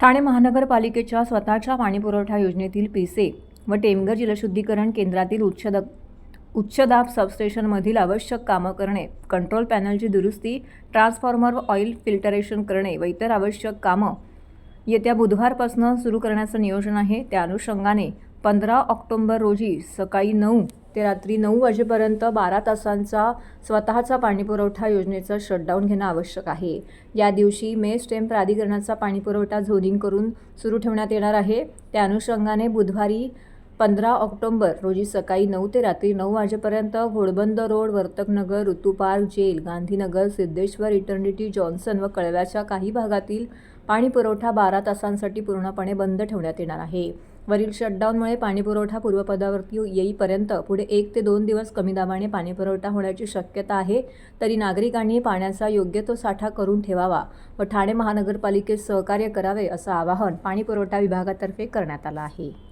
ठाणे महानगरपालिकेच्या स्वतःच्या पाणीपुरवठा योजनेतील पिसे व टेमघर जलशुद्धीकरण केंद्रातील उच्च द उच्चदाब सबस्टेशनमधील आवश्यक कामं करणे कंट्रोल पॅनलची दुरुस्ती ट्रान्सफॉर्मर व ऑइल फिल्टरेशन करणे व इतर आवश्यक कामं येत्या बुधवारपासून सुरू करण्याचं नियोजन आहे. त्या अनुषंगाने पंधरा ऑक्टोंबर रोजी सकाळी नऊ ते रात्री नऊ वाजेपर्यंत बारा तासांचा स्वतःचा पाणीपुरवठा योजनेचं शटडाऊन घेणं आवश्यक आहे. या दिवशी मे स्टेम प्राधिकरणाचा पाणीपुरवठा झोनिंग करून सुरू ठेवण्यात येणार आहे. त्या अनुषंगाने बुधवारी पंधरा ऑक्टोंबर रोजी सकाळी नऊ ते रात्री नऊ वाजेपर्यंत Ghodbunder road Vartaknagar Rutupark jail Gandhinagar Siddheshwar eternity Johnson व कळव्याच्या काही भागातील पाणीपुरवठा बारा तासांसाठी पूर्णपणे बंद ठेवण्यात येणार आहे. वरील शटडाऊनमुळे पाणीपुरवठा पूर्वपदावरती येईपर्यंत पुढे एक ते दोन दिवस कमी दाबाने पाणीपुरवठा होण्याची शक्यता आहे तरी नागरिकांनी पाण्याचा योग्य तो साठा करून ठेवावा व ठाणे महानगरपालिकेत सहकार्य करावे असं आवाहन पाणीपुरवठा विभागातर्फे करण्यात आलं आहे.